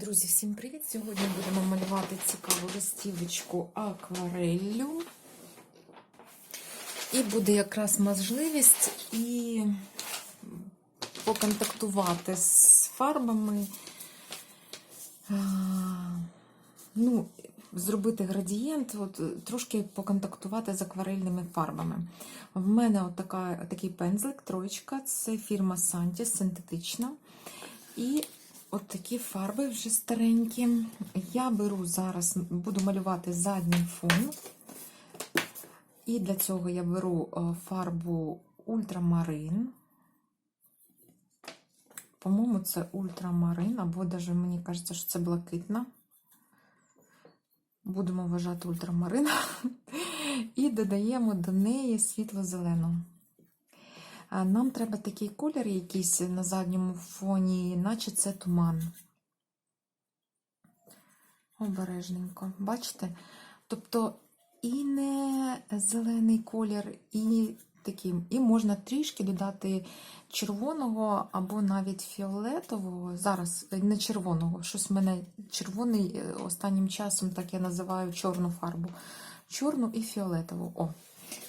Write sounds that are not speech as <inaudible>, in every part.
Друзі, всім привіт! Сьогодні будемо малювати цікаву листівочку аквареллю. І буде якраз можливість і поконтактувати з фарбами, ну, зробити градієнт, от, трошки поконтактувати з акварельними фарбами. В мене от такий пензлик, троєчка, це фірма Santis, синтетична. І От такі фарби вже старенькі. Я беру зараз, буду малювати задній фон. І для цього я беру е, фарбу ультрамарин. По-моєму, це ультрамарин, або навіть мені кажеться, що це блакитна. Будемо вважати ультрамарин. <laughs> І додаємо до неї світло-зелену. Нам треба такий колір якийсь на задньому фоні, наче це туман. Обережненько, бачите? Тобто і не зелений колір, і такий, і можна трішки додати червоного або навіть фіолетового. Зараз не червоного, щось в мене червоний останнім часом, так я називаю чорну фарбу. Чорну і фіолетову. О,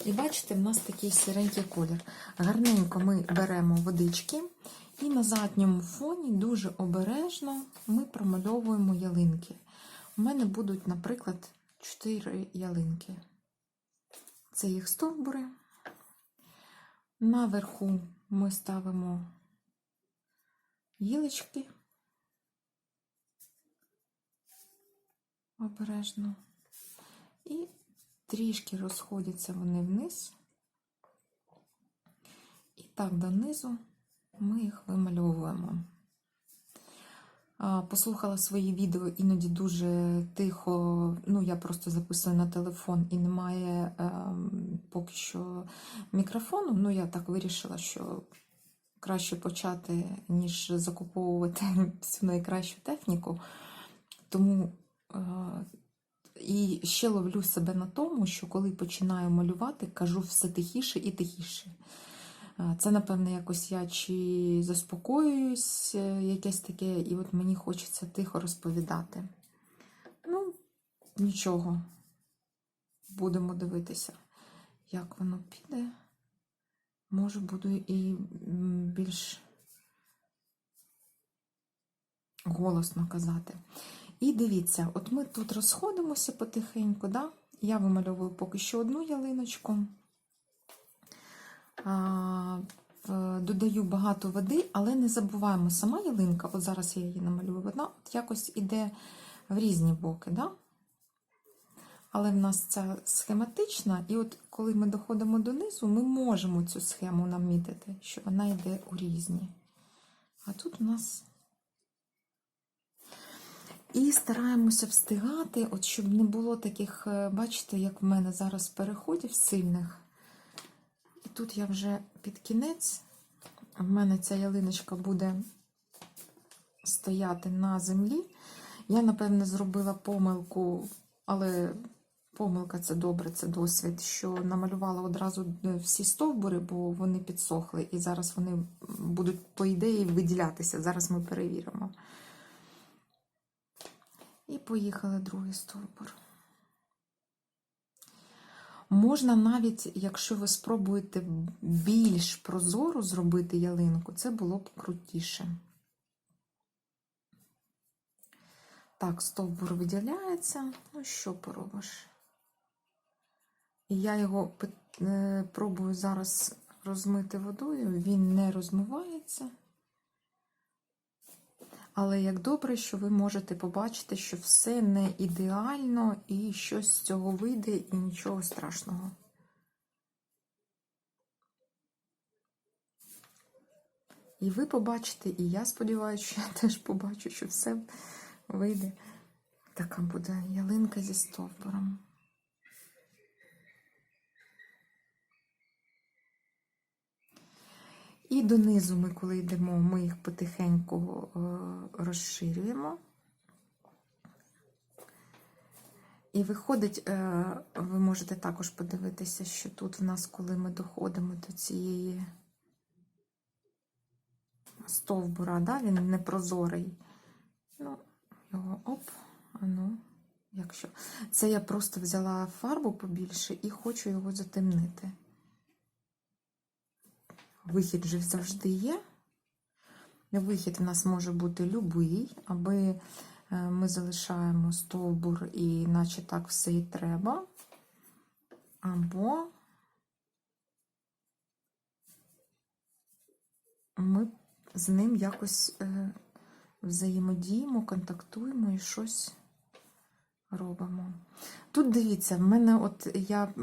і бачите, в нас такий сіренький колір. Гарненько ми беремо водички, і на задньому фоні дуже обережно ми промальовуємо ялинки. У мене будуть, наприклад, 4 ялинки. Це їх стовбури. Наверху ми ставимо гілочки. Обережно. І трішки розходяться вони вниз, і так донизу ми їх вимальовуємо. Послухала свої відео, іноді дуже тихо, ну, я просто записую на телефон і немає е, поки що мікрофону. Ну, я так вирішила, що краще почати, ніж закуповувати <laughs> всю найкращу техніку. Тому е, і ще ловлю себе на тому, що коли починаю малювати, кажу все тихіше і тихіше. Це, напевне, якось я чи заспокоююсь, е, якесь таке, і от мені хочеться тихо розповідати. Ну, нічого, будемо дивитися, як воно піде. Може, буду і більш голосно казати. І дивіться, от ми тут розходимося потихеньку, да? я вимальовую поки що одну ялиночку, додаю багато води, але не забуваємо, сама ялинка, от зараз я її намалюю, вона от якось іде в різні боки. Да? Але в нас ця схематична, і от коли ми доходимо донизу, ми можемо цю схему намітити, що вона йде у різні. А тут у нас і стараємося встигати, от щоб не було таких, е, бачите, як в мене зараз переходів сильних. І тут я вже під кінець, в мене ця ялиночка буде стояти на землі. Я, напевне, зробила помилку, але помилка це добре, це досвід, що намалювала одразу е, всі стовбури, бо вони підсохли, і зараз вони будуть, по ідеї, виділятися. Зараз ми перевіримо. І поїхали другий стовбур. Можна навіть, якщо ви спробуєте більш прозоро зробити ялинку, це було б крутіше. Так, стовбур виділяється. Ну, що поробиш? Я його е, пробую зараз розмити водою, він не розмивається. Але як добре, що ви можете побачити, що все не ідеально і щось з цього вийде, і нічого страшного. І ви побачите, і я сподіваюся, що я теж побачу, що все вийде. Така буде ялинка зі стовбуром. І донизу ми, коли йдемо, ми їх потихеньку е, розширюємо. І виходить, е, ви можете також подивитися, що тут в нас, коли ми доходимо до цієї стовбура, да, він непрозорий. Ну, оп, а ну, якщо. Це я просто взяла фарбу побільше і хочу його затемнити. Вихід же завжди є. Вихід в нас може бути любий, аби е, ми залишаємо стовбур і наче так все і треба. Або ми з ним якось е, взаємодіємо, контактуємо і щось робимо. Тут дивіться, в мене от я,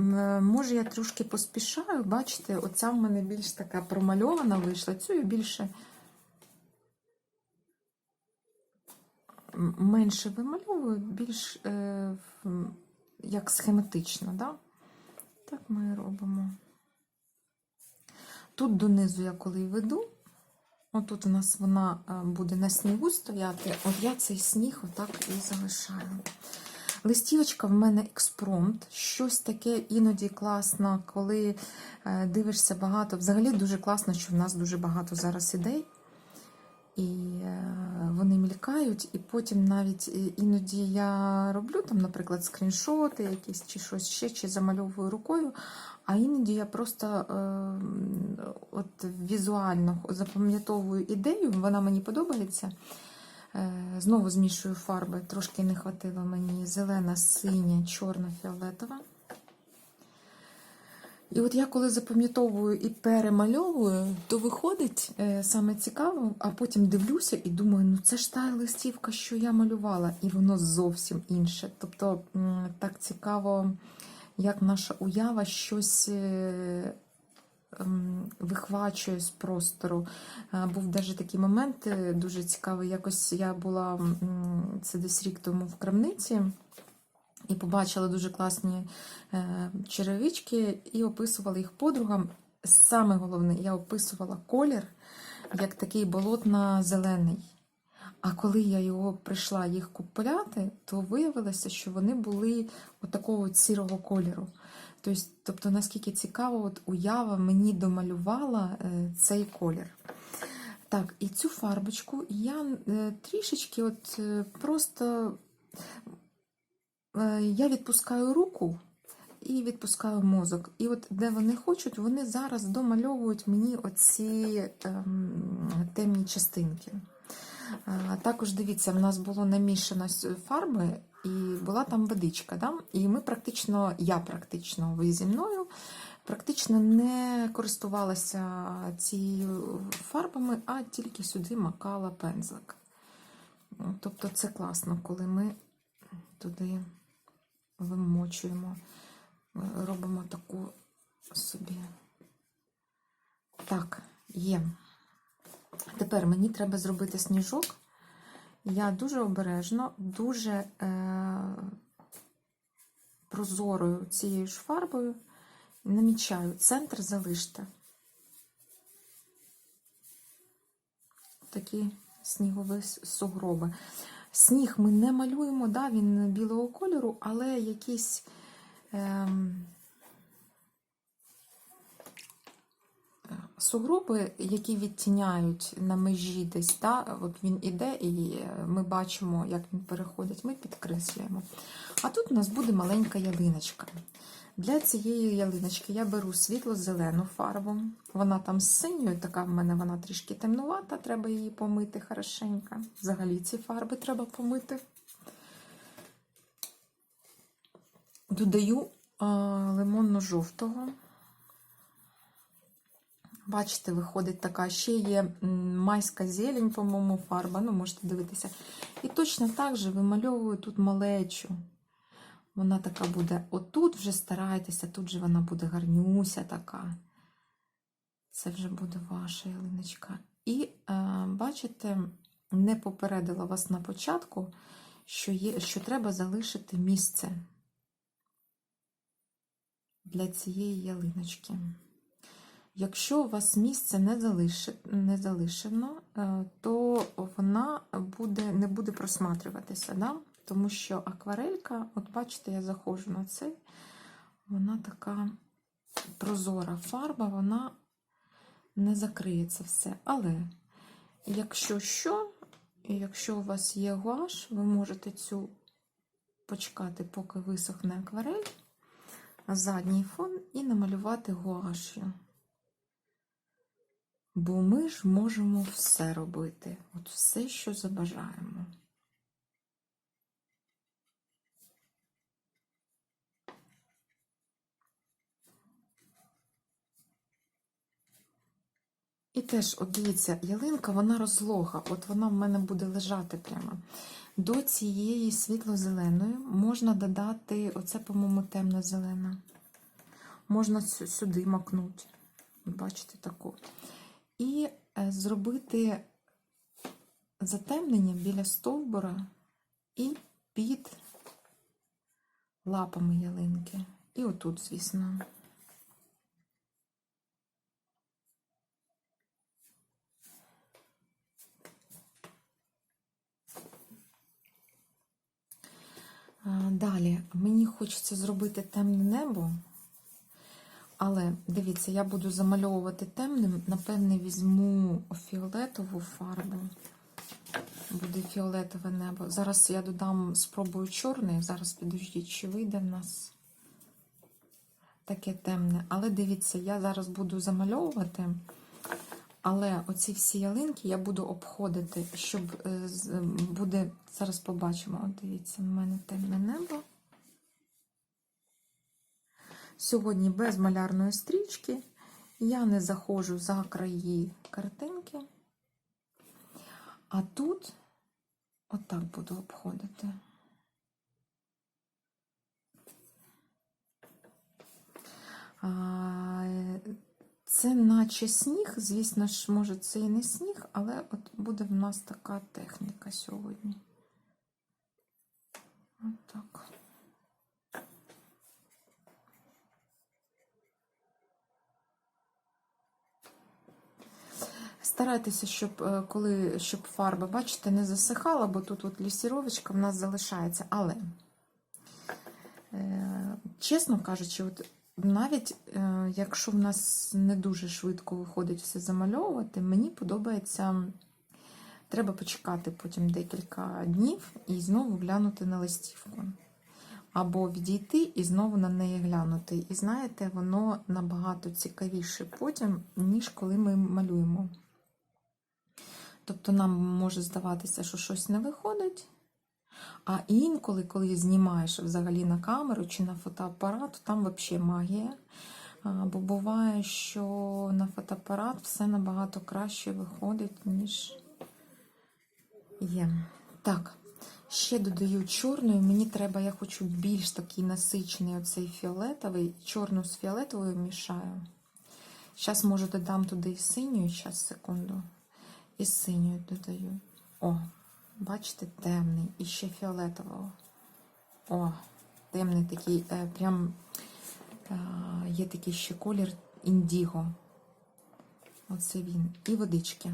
може, я трошки поспішаю, бачите, оця в мене більш така промальована вийшла, цю я більше менше вимальовую, більш е, як схематично, да? так ми робимо. Тут донизу я коли веду, отут у нас вона е, буде на снігу стояти, от я цей сніг отак і залишаю. Листівочка в мене експромт, щось таке іноді класно, коли е, дивишся багато. Взагалі дуже класно, що в нас дуже багато зараз ідей, і е, вони мількають, і потім навіть е, іноді я роблю там, наприклад, скріншоти якісь чи щось ще, чи замальовую рукою. А іноді я просто е, от візуально запам'ятовую ідею, вона мені подобається. Е, Знову змішую фарби, трошки не хватило мені зелена, синя, чорна, фіолетова. І от я коли запам'ятовую і перемальовую, то виходить е, саме цікаво, а потім дивлюся і думаю, ну це ж та листівка, що я малювала, і воно зовсім інше. Тобто так цікаво, як наша уява щось е, вихвачує з простору. Е, Був навіть такий момент е, дуже цікавий. Якось я була це десь рік тому в крамниці. І побачила дуже класні е, черевички і описувала їх подругам. Саме головне, я описувала колір як такий болотно-зелений. А коли я його прийшла їх купляти, то виявилося, що вони були от такого от сірого кольору. Тобто, наскільки цікаво, от уява мені домалювала е, цей колір. Так, і цю фарбочку я е, трішечки от е, просто я відпускаю руку і відпускаю мозок. І от де вони хочуть, вони зараз домальовують мені оці ем, темні частинки. Також дивіться, в нас було намішано фарби, і була там водичка. Да? І ми практично, я практично, ви зі мною, практично не користувалася цією фарбами, а тільки сюди макала пензлик. Тобто це класно, коли ми туди вимочуємо, е, робимо таку собі. Так, є. Тепер мені треба зробити сніжок. Я дуже обережно, дуже е, прозорою цією ж фарбою намічаю. Центр залиште. Такі снігові сугроби. Сніг ми не малюємо, да, він білого кольору, але якісь. Ем, сугроби, які відтіняють на межі десь, да, от він іде, і ми бачимо, як він переходить, ми підкреслюємо. А тут у нас буде маленька ялиночка. Для цієї ялиночки я беру світло-зелену фарбу. Вона там з синьою, така в мене вона трішки темнувата, треба її помити хорошенько. Взагалі ці фарби треба помити. Додаю лимонно-жовтого. Бачите, виходить така, ще є майська зелень, по-моєму, фарба, ну, можете дивитися. І точно так же вимальовую тут малечу. Вона така буде, отут вже старайтеся, тут же вона буде гарнюся така. Це вже буде ваша ялиночка. І е, бачите, не попередила вас на початку, що, є, що треба залишити місце для цієї ялиночки. Якщо у вас місце не, залиши, не залишено, е, то вона буде, не буде просматрюватися. Да? Тому що акварелька, от бачите, я заходжу на це, вона така прозора фарба, вона не закриє це все. Але якщо що, якщо у вас є гуаш, ви можете цю почекати, поки висохне акварель, задній фон і намалювати гуашю. Бо ми ж можемо все робити, от все, що забажаємо. І теж, от дивіться, ялинка, вона розлога, от вона в мене буде лежати прямо. До цієї світло-зеленої можна додати, оце, по-моєму, темно-зелена. Можна сюди макнути. Бачите, таку. І е, зробити затемнення біля стовбура і під лапами ялинки. І отут, звісно. Далі мені хочеться зробити темне небо, але дивіться, я буду замальовувати темним. Напевне, візьму фіолетову фарбу. Буде фіолетове небо. Зараз я додам, спробую чорний. Зараз підождіть, чи вийде в нас таке темне. Але дивіться, я зараз буду замальовувати. Але оці всі ялинки я буду обходити, щоб е, буде. Зараз побачимо. От дивіться, в мене темне небо. Сьогодні без малярної стрічки. Я не заходжу за краї картинки. А тут отак буду обходити. Це наче сніг, звісно ж, може, це і не сніг, але от буде в нас така техніка сьогодні. От так. Старайтеся, щоб е, коли щоб фарба, бачите, не засихала, бо тут от лісіровочка в нас залишається. Але, е, чесно кажучи, от навіть е, якщо в нас не дуже швидко виходить все замальовувати, мені подобається, треба почекати потім декілька днів і знову глянути на листівку. Або відійти і знову на неї глянути. І знаєте, воно набагато цікавіше потім, ніж коли ми малюємо. Тобто нам може здаватися, що щось не виходить. А інколи, коли знімаєш взагалі на камеру чи на фотоапарат, там взагалі магія. Бо буває, що на фотоапарат все набагато краще виходить, ніж є. Так, ще додаю чорною. Мені треба, я хочу більш такий насичений оцей фіолетовий. Чорну з фіолетовою мішаю. Зараз, може, додам туди і синю, зараз, секунду. І синю додаю. О, бачите, темний. І ще фіолетового. О, темний такий, е, прям е, є такий ще колір індіго. Оце він. І водички.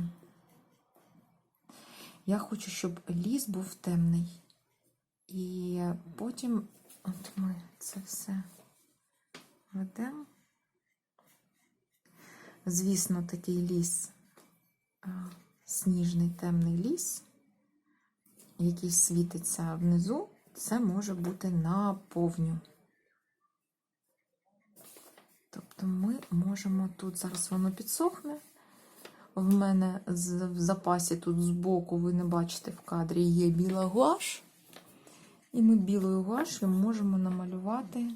Я хочу, щоб ліс був темний. І потім от ми це все ведемо. Звісно, такий ліс, а, сніжний темний ліс, який світиться внизу, це може бути наповню. Тобто ми можемо тут, зараз воно підсохне. В мене в запасі тут збоку, ви не бачите в кадрі, є біла гуаш. І ми білою гуашю можемо намалювати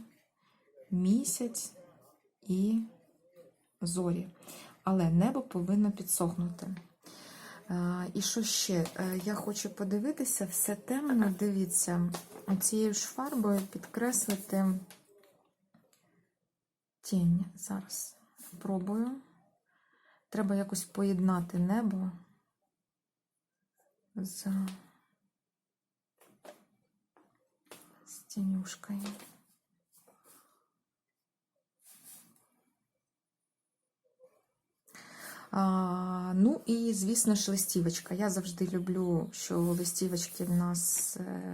місяць і зорі. Але небо повинно підсохнути. І що ще? Е, Я хочу подивитися, все темно, дивіться, цією ж фарбою підкреслити тінь. Зараз пробую. Треба якось поєднати небо з, з тінюшкою. Ну і, звісно ж, листівочка. Я завжди люблю, що листівочки в нас е,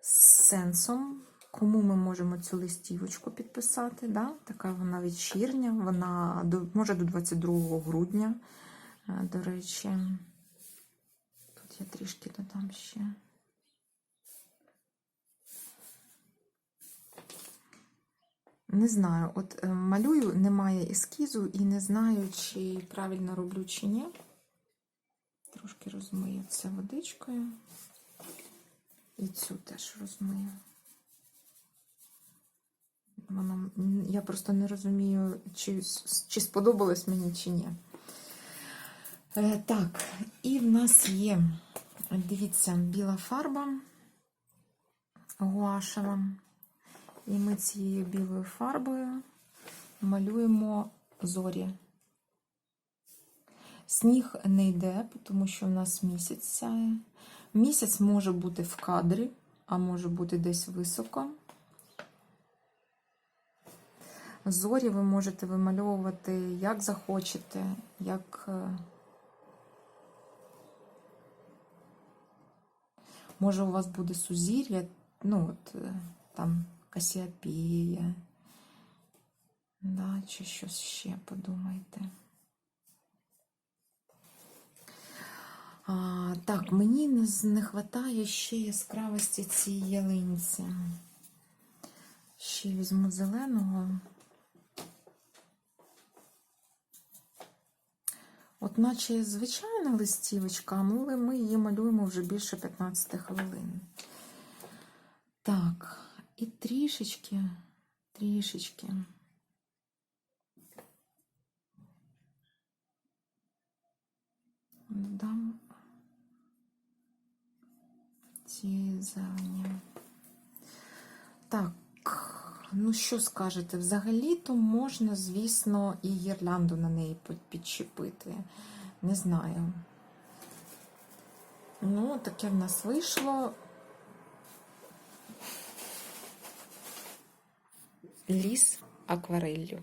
з сенсом. Кому ми можемо цю листівочку підписати? Да? Така вона вечірня, вона до, може до 22 грудня, е, до речі. Тут я трішки додам ще. Не знаю, от е, малюю, немає ескізу і не знаю, чи правильно роблю, чи ні. Трошки розмию це водичкою. І цю теж розмию. Вона, м, я просто не розумію, чи, чи сподобалось мені, чи ні. Е, так, і в нас є, дивіться, біла фарба гуашева. І ми цією білою фарбою малюємо зорі. Сніг не йде, тому що в нас місяць сяє. Місяць може бути в кадрі, а може бути десь високо. Зорі ви можете вимальовувати як захочете, як. е, Може, у вас буде сузір'я, ну, от е, там Касіопея, да, чи щось ще подумайте. А, так, мені не, не вистачає ще яскравості цієї ялинці. Ще візьму зеленого. От наче звичайна листівочка, але ми її малюємо вже більше 15 хвилин. Так, і трішечки, трішечки. Дам цієї зелені. Так, ну що скажете? Взагалі-то можна, звісно, і гірлянду на неї підчепити. Не знаю. Ну, таке в нас вийшло. Ліс аквареллю.